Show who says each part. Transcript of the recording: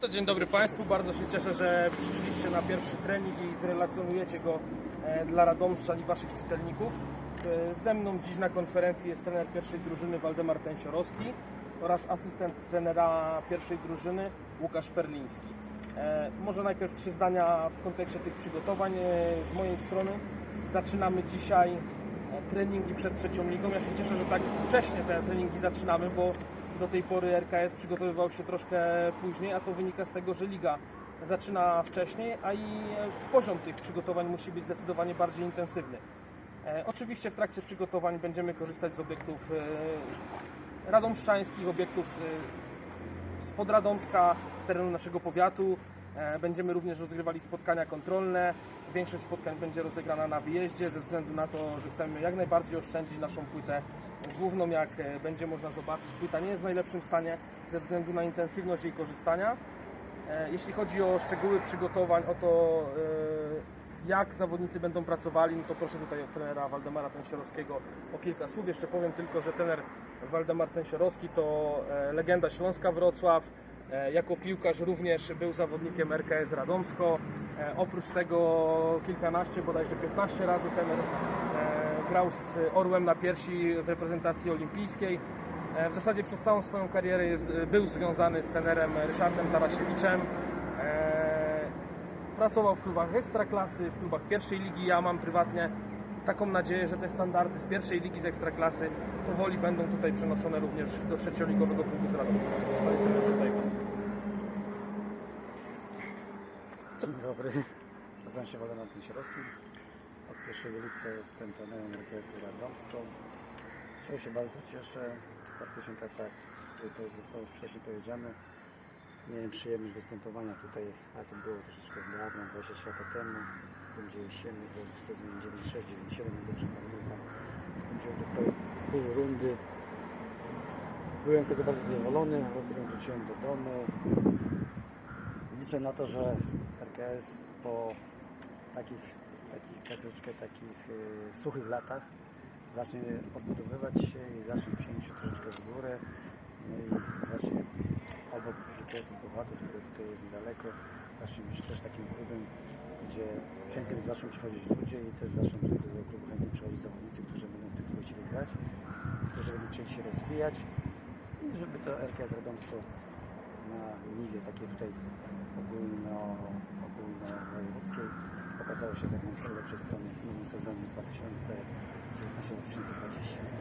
Speaker 1: To dzień dobry Państwu, bardzo się cieszę, że przyszliście na pierwszy trening i zrelacjonujecie go e, dla Radomszczan i Waszych czytelników. E, Ze mną dziś na konferencji jest trener pierwszej drużyny Waldemar Tensiorowski oraz asystent trenera pierwszej drużyny Łukasz Perliński. E, Może najpierw trzy zdania w kontekście tych przygotowań z mojej strony. Zaczynamy dzisiaj treningi przed trzecią ligą. Ja się cieszę, że tak wcześnie te treningi zaczynamy, bo do tej pory RKS przygotowywał się troszkę później, a to wynika z tego, że liga zaczyna wcześniej, a i e, poziom tych przygotowań musi być zdecydowanie bardziej intensywny. E, Oczywiście w trakcie przygotowań będziemy korzystać z obiektów e, radomszczańskich, obiektów z Podradomska, z terenu naszego powiatu. Będziemy również rozgrywali spotkania kontrolne. Większość spotkań będzie rozegrana na wyjeździe, ze względu na to, że chcemy jak najbardziej oszczędzić naszą płytę główną, jak e, będzie można zobaczyć. Płyta nie jest w najlepszym stanie ze względu na intensywność jej korzystania. E, Jeśli chodzi o szczegóły przygotowań, o to e, jak zawodnicy będą pracowali, no to proszę tutaj od trenera Waldemara Tensiorowskiego o kilka słów. Jeszcze powiem tylko, że trener Waldemar Tensiorowski to legenda Śląska Wrocław. Jako piłkarz również był zawodnikiem RKS Radomsko. Oprócz tego kilkanaście, bodajże 15 razy trener grał z Orłem na piersi w reprezentacji olimpijskiej. E, W zasadzie przez całą swoją karierę jest, był związany z trenerem Ryszardem Tarasiewiczem. E, Pracował w klubach ekstraklasy, w klubach pierwszej ligi. Ja mam prywatnie taką nadzieję, że te standardy z pierwszej ligi z ekstraklasy powoli będą tutaj przenoszone również do trzecioligowego klubu z Radomska.
Speaker 2: Dzień dobry, nazywam się Waldemar Pięsierowski. Od 1 lipca jestem trenerem RKS-u Radomsko. Dzisiaj się bardzo cieszę. Faktycznie tak, tak, to już zostało już wcześniej powiedziane. Miałem przyjemność występowania tutaj, ale to było troszeczkę dawno, 20 lat temu. Rundzie jesiennej, bo w sezonie 96-97, jak dobrze pamiętam. Spędziłem tutaj pół rundy. Byłem z tego bardzo zadowolony, potem wróciłem do domu. Liczę na to, że RKS po takich, takich troszeczkę takich y, suchych latach zacznie odbudowywać się i zacznie przenieść się troszeczkę w górę. No i zacznie obok RKS-u Powodów, który tutaj jest niedaleko, zacznie być też takim klubem, gdzie chętnie zaczną przychodzić ludzie i też zaczną do tego klubu chętnie przychodzić zawodnicy, którzy będą w tym klubie chcieli grać, którzy będą chcieli się rozwijać i żeby to RKS Radomsko na niwie takiej tutaj ogólno, ogólnowojewódzkiej okazało się z jak najlepszej strony w sezonie 2019-2020.